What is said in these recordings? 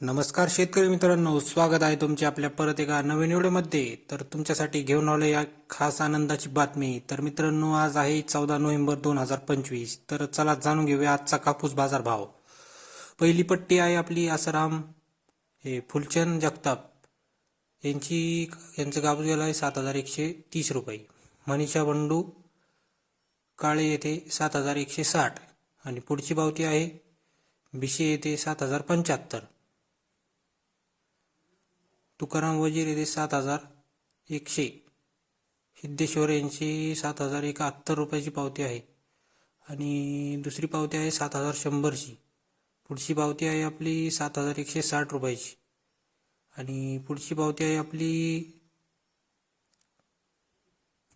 नमस्कार शेतकरी मित्रांनो स्वागत आहे तुमचे आपल्या परत एका नवीन व्हिडिओमध्ये. तर तुमच्यासाठी घेऊन आलो या खास आनंदाची बातमी. तर मित्रांनो आज आहे चौदा नोव्हेंबर दोन हजार पंचवीस. तर चला जाणून घेऊया आजचा कापूस बाजार भाव पहिली पट्टी आहे आपली आसाराम हे फुलचंद जगताप. यांची यांचं कापूस गेला आहे सात हजार एकशे तीस रुपये. मनीषा बंडू काळे येथे सात हजार एकशे साठ. आणि पुढची पावती आहे बिशे येथे सात हजार पंच्याहत्तर. तुकाराम वजीर येथे सात हजार एकशे सिद्धेश्वर यांची सात हजार एकाहत्तर रुपयाची पावती आहे. आणि दुसरी पावती आहे सात हजार शंभरची. पुढची पावती आहे आपली सात हजार एकशे साठ रुपयाची. आणि पुढची पावती आहे आपली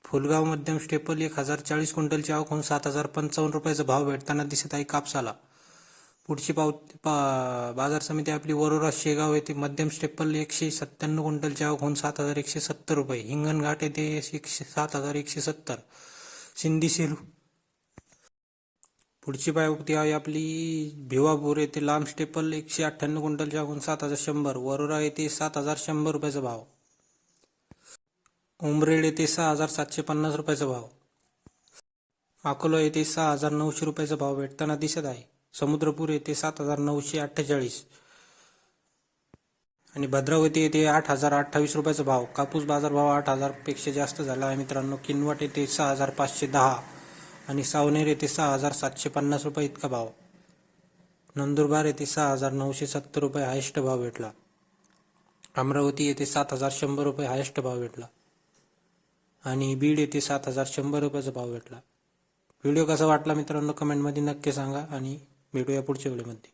फुलगाव मध्यम स्टेपल एक हजार चाळीस क्विंटलची आवक होऊन सात हजार पंचावन्न रुपयाचा भाव भेटताना दिसत आहे कापसाला. पुढची पाव पा बाजार समिती आपली वरोरा शेगाव येथे मध्यम स्टेपल एकशे सत्त्याण्णव क्विंटलची आवक होऊन सात हजार एकशे सत्तर रुपये हिंगणघाट येथे एकशे सात हजार एकशे सत्तर सिंधी सेलू. पुढची पावती आहे आपली भिवापूर येथे लांब स्टेपल एकशे अठ्ठ्याण्णव क्विंटलची आवक होऊन सात हजार शंभर वरोरा येथे सात हजार शंभर रुपयाचा भाव. उमरेड येथे सहा हजार सातशे पन्नास रुपयाचा भाव. अकोला येथे सहा हजार नऊशे रुपयाचा भाव भेटताना दिसत आहे. समुद्रपूर येथे सात हजार नऊशे अठ्ठेचाळीस. आणि भद्रावती येथे आठ हजार अठ्ठावीस रुपयाचा भाव. कापूस बाजारभाव आठ हजारपेक्षा जास्त झाला आहे मित्रांनो. किनवट येथे सहा हजार पाचशे दहा आणि सावनेर येथे सहा हजार सातशे पन्नास रुपये इतका भाव. नंदुरबार येथे सहा हजार नऊशे सत्तर रुपये हायस्ट भाव भेटला. अमरावती येथे सात हजार शंभर रुपये हायस्ट भाव भेटला. आणि बीड येथे सात हजार शंभर रुपयाचा भाव भेटला. व्हिडिओ कसा वाटला मित्रांनो कमेंटमध्ये नक्की सांगा आणि भेटूया पुढच्या व्हिडिओमध्ये